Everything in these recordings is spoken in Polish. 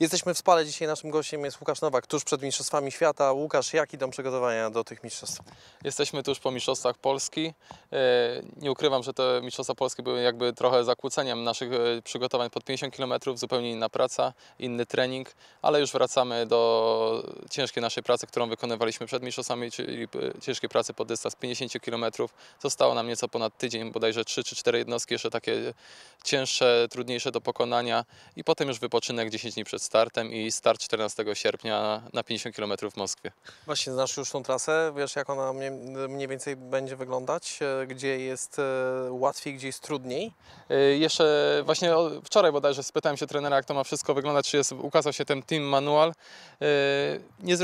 Jesteśmy w Spale, dzisiaj naszym gościem jest Łukasz Nowak, tuż przed Mistrzostwami Świata. Łukasz, jak idą przygotowania do tych mistrzostw? Jesteśmy tuż po Mistrzostwach Polski. E, Nie ukrywam, że te Mistrzostwa Polskie były jakby trochę zakłóceniem naszych e, przygotowań pod 50 km, zupełnie inna praca, inny trening, ale już wracamy do ciężkiej naszej pracy, którą wykonywaliśmy przed Mistrzostwami, czyli e, ciężkiej pracy pod dystans 50 km. Zostało nam nieco ponad tydzień, bodajże 3 czy 4 jednostki, jeszcze takie cięższe, trudniejsze do pokonania i potem już wypoczynek 10 dni przed startem i start 14 sierpnia na 50 km w Moskwie. Właśnie znasz już tą trasę, wiesz jak ona mniej, mniej więcej będzie wyglądać, e, gdzie jest e, łatwiej, gdzie jest trudniej. Y, Jeszcze właśnie wczoraj bodajże spytałem się trenera, jak to ma wszystko wyglądać, czy jest, ukazał się ten team manual. Nie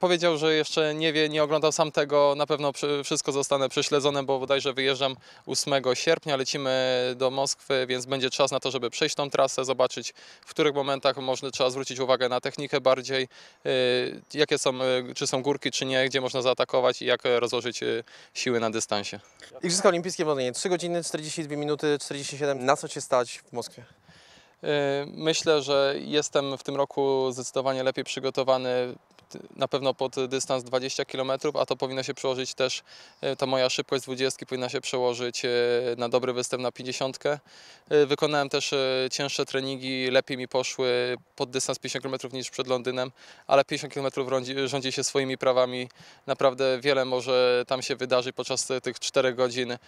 powiedział, że jeszcze nie wie, nie oglądał sam tego, na pewno wszystko zostanę prześledzone, bo bodajże wyjeżdżam 8 sierpnia, lecimy do Moskwy, więc będzie czas na to, żeby przejść tą trasę, zobaczyć w których momentach można, trzeba zwrócić uwagę na technikę bardziej, y, jakie są, y, czy są górki, czy nie, gdzie można zaatakować i jak rozłożyć y, siły na dystansie. Igrzyska Olimpijskie w Londynie, 3 godziny, 42 minuty, 47. Na co Cię stać w Moskwie? Myślę, że jestem w tym roku zdecydowanie lepiej przygotowany. Na pewno pod dystans 20 km, a to powinno się przełożyć też, y, ta moja szybkość z 20 powinna się przełożyć y, na dobry występ na 50. Y, Wykonałem też cięższe treningi, lepiej mi poszły pod dystans 50 km niż przed Londynem, ale 50 km rządzi, rządzi się swoimi prawami. Naprawdę wiele może tam się wydarzyć podczas tych 4 godzin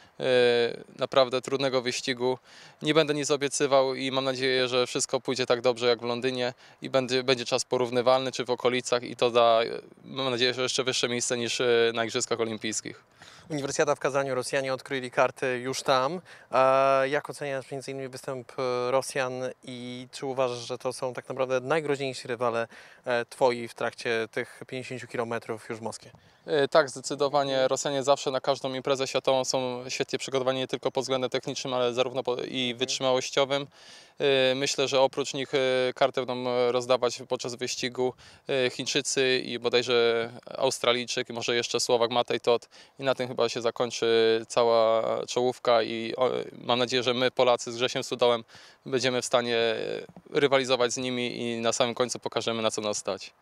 naprawdę trudnego wyścigu. Nie będę nic obiecywał i mam nadzieję, że wszystko pójdzie tak dobrze jak w Londynie i będzie, będzie czas porównywalny czy w okolicach i to mam nadzieję, że jeszcze wyższe miejsce niż e, na Igrzyskach Olimpijskich. Uniwersjata w Kazaniu, Rosjanie odkryli karty już tam. A jak oceniasz między innymi występ e, Rosjan i czy uważasz, że to są tak naprawdę najgroźniejsi rywale e, Twoi w trakcie tych 50 km już w Moskwie? E, Tak, zdecydowanie Rosjanie zawsze na każdą imprezę światową są świetnie przygotowani nie tylko pod względem technicznym, ale zarówno i wytrzymałościowym. E, Myślę, że oprócz nich e, kartę będą e, rozdawać podczas wyścigu Chińczycy i bodajże Australijczyk, może jeszcze Słowak Matej Tot i na tym chyba się zakończy cała czołówka i mam nadzieję, że my Polacy z Grzesiem Sudołem będziemy w stanie rywalizować z nimi i na samym końcu pokażemy na co nas stać.